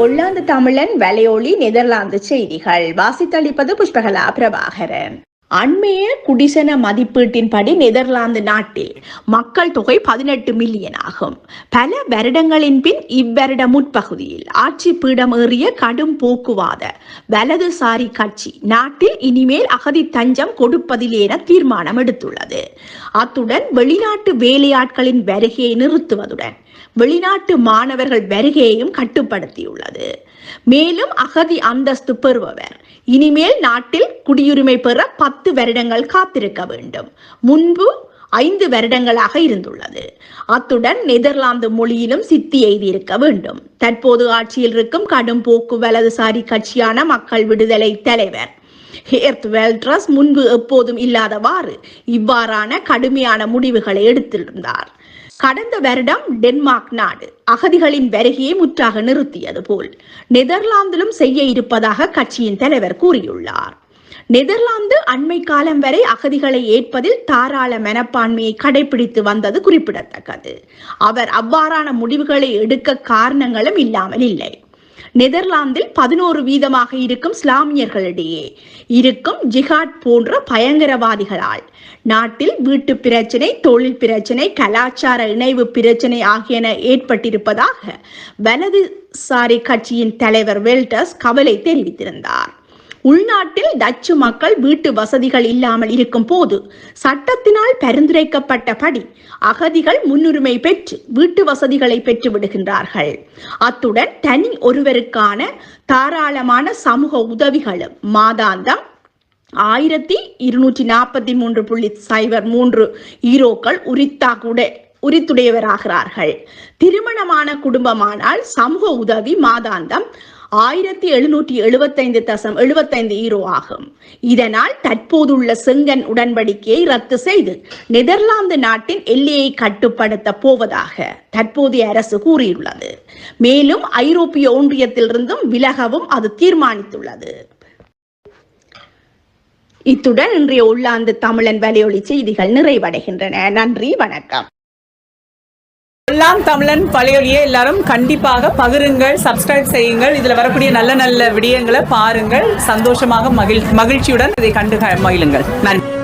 ஒல்லாந்து தமிழன் வலையொலி நெதர்லாந்து செய்திகள். வாசித்தளிப்பது புஷ்பகலா பிரபாகரன். அண்மைய குடிசன மதிப்பீட்டின்படி நெதர்லாந்து நாட்டில் மக்கள் தொகை பதினெட்டு மில்லியன் ஆகும். பல வருடங்களின் பின் இவ்வருட முற்பகுதியில் ஆட்சி பீடம் ஏறிய கடும் போக்குவாத வலதுசாரி கட்சி நாட்டில் இனிமேல் அகதி தஞ்சம் கொடுப்பதில்லை என தீர்மானம் எடுத்துள்ளது. அத்துடன் வெளிநாட்டு வேலையாட்களின் வருகையை நிறுத்துவதுடன் வெளிநாட்டு மாணவர்கள் வருகையையும் கட்டுப்படுத்தியுள்ளது. மேலும் அகதி அந்தஸ்து பெறுபவர். இனிமேல் நாட்டில் குடியுரிமை பெற பத்து வருடங்கள் காத்திருக்க வேண்டும். முன்பு ஐந்து வருடங்களாக இருந்துள்ளது. அத்துடன் நெதர்லாந்து மொழியிலும் சித்தி எய்தியிருக்க வேண்டும். தற்போது ஆட்சியில் இருக்கும் கடும் போக்கு வலதுசாரி கட்சியான மக்கள் விடுதலை தலைவர் ஹேர்த் வெல்ட்ரஸ் முன்பு எப்போதும் இல்லாதவாறு இவ்வாறான கடுமையான முடிவுகளை எடுத்திருந்தார். கடந்த வருடம் டென்மார்க் நாடு அகதிகளின் வருகையை முற்றாக நிறுத்தியது போல் நெதர்லாந்திலும் செய்ய இருப்பதாக கட்சியின் தலைவர் கூறியுள்ளார். நெதர்லாந்து அண்மை காலம் வரை அகதிகளை ஏற்பதில் தாராள மனப்பான்மையை கடைபிடித்து வந்தது குறிப்பிடத்தக்கது. அவர் அவ்வாறான முடிவுகளை எடுக்க காரணங்களும் இல்லாமல் இல்லை. நெதர்லாந்தில் பதினோரு வீதமாக இருக்கும் இஸ்லாமியர்களிடையே இருக்கும் ஜிஹாட் போன்ற பயங்கரவாதிகளால் நாட்டில் வீட்டு பிரச்சனை தொழில் பிரச்சனை கலாச்சார இணைவு பிரச்சனை ஆகியன ஏற்பட்டிருப்பதாக வலதுசாரி கட்சியின் தலைவர் வெல்டஸ் கவலை தெரிவித்திருந்தார். உள்நாட்டில் டச்சு மக்கள் வீட்டு வசதிகள் இல்லாமல் இருக்கும் போது சட்டத்தினால் பரிந்துரைக்கப்பட்டபடி அகதிகள் முன்னுரிமை பெற்று வீட்டு வசதிகளை பெற்று விடுகின்றார்கள். அத்துடன் தனி ஒருவருக்கான தாராளமான சமூக உதவிகளும் மாதாந்தம் ஆயிரத்தி இருநூற்றி நாற்பத்தி மூன்று புள்ளி சைபர் மூன்று ஈரோக்கள் உரித்தாகுட உரித்துடையவராகிறார்கள். திருமணமான குடும்பமானால் சமூக உதவி மாதாந்தம் ஆயிரத்தி எழுநூற்றி எழுபத்தைந்து தசம் எழுபத்தைந்து ஈரோ ஆகும். இதனால் தற்போதுள்ள செங்கன் உடன்படிக்கையை ரத்து செய்து நெதர்லாந்து நாட்டின் எல்லையை கட்டுப்படுத்த போவதாக தற்போதைய அரசு கூறியுள்ளது. மேலும் ஐரோப்பிய ஒன்றியத்திலிருந்தும் விலகவும் அது தீர்மானித்துள்ளது. இத்துடன் இன்றைய உள்ளாந்து தமிழன் வலையொலி செய்திகள் நிறைவடைகின்றன. நன்றி வணக்கம். எல்லாம் தமிழன் பழையொலியை எல்லாரும் கண்டிப்பாக பகிருங்கள் சப்ஸ்கிரைப் செய்யுங்கள். இதுல வரக்கூடிய நல்ல நல்ல விடயங்களை பாருங்கள். சந்தோஷமாக மகிழ் மகிழ்ச்சியுடன் இதை கண்டு மகிழுங்கள். நன்றி.